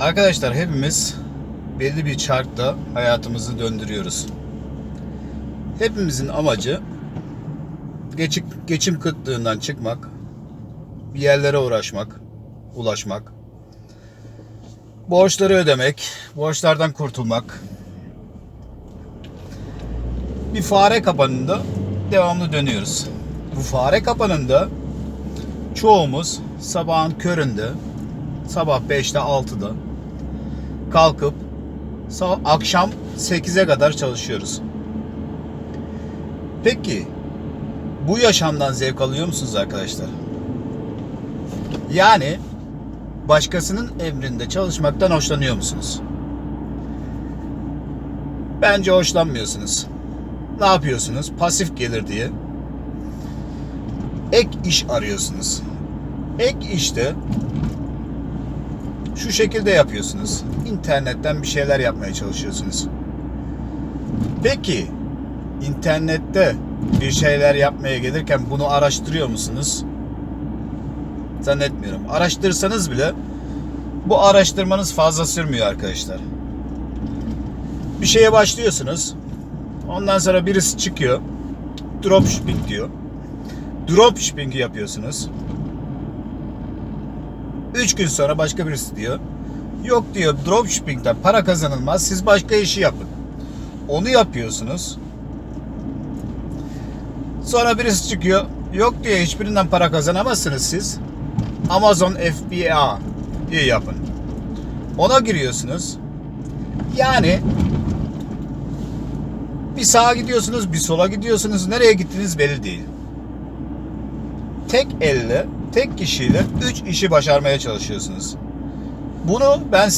Arkadaşlar hepimiz belli bir çarkta hayatımızı döndürüyoruz. Hepimizin amacı geçim, geçim kıtlığından çıkmak, bir yerlere uğraşmak, ulaşmak, borçları ödemek, borçlardan kurtulmak. Bir fare kapanında devamlı dönüyoruz. Bu fare kapanında çoğumuz sabahın köründe, sabah 5'te 6'da kalkıp akşam 8'e kadar çalışıyoruz. Peki bu yaşamdan zevk alıyor musunuz arkadaşlar? Yani başkasının emrinde çalışmaktan hoşlanıyor musunuz? Bence hoşlanmıyorsunuz. Ne yapıyorsunuz? Pasif gelir diye ek iş arıyorsunuz. Ek işte şu şekilde yapıyorsunuz. İnternetten bir şeyler yapmaya çalışıyorsunuz. Peki internette bir şeyler yapmaya gelirken bunu araştırıyor musunuz? Zannetmiyorum. Araştırsanız bile bu araştırmanız fazla sürmüyor arkadaşlar. Bir şeye başlıyorsunuz. Ondan sonra birisi çıkıyor. Dropshipping diyor. Dropshipping yapıyorsunuz. 3 gün sonra başka birisi diyor. Yok diyor dropshipping'den para kazanılmaz. Siz başka işi yapın. Onu yapıyorsunuz. Sonra birisi çıkıyor. Yok diyor hiçbirinden para kazanamazsınız siz. Amazon FBA diye yapın. Ona giriyorsunuz. Yani bir sağa gidiyorsunuz, bir sola gidiyorsunuz. Nereye gittiniz belli değil. Tek elle, tek kişiyle üç işi başarmaya çalışıyorsunuz. Bunu ben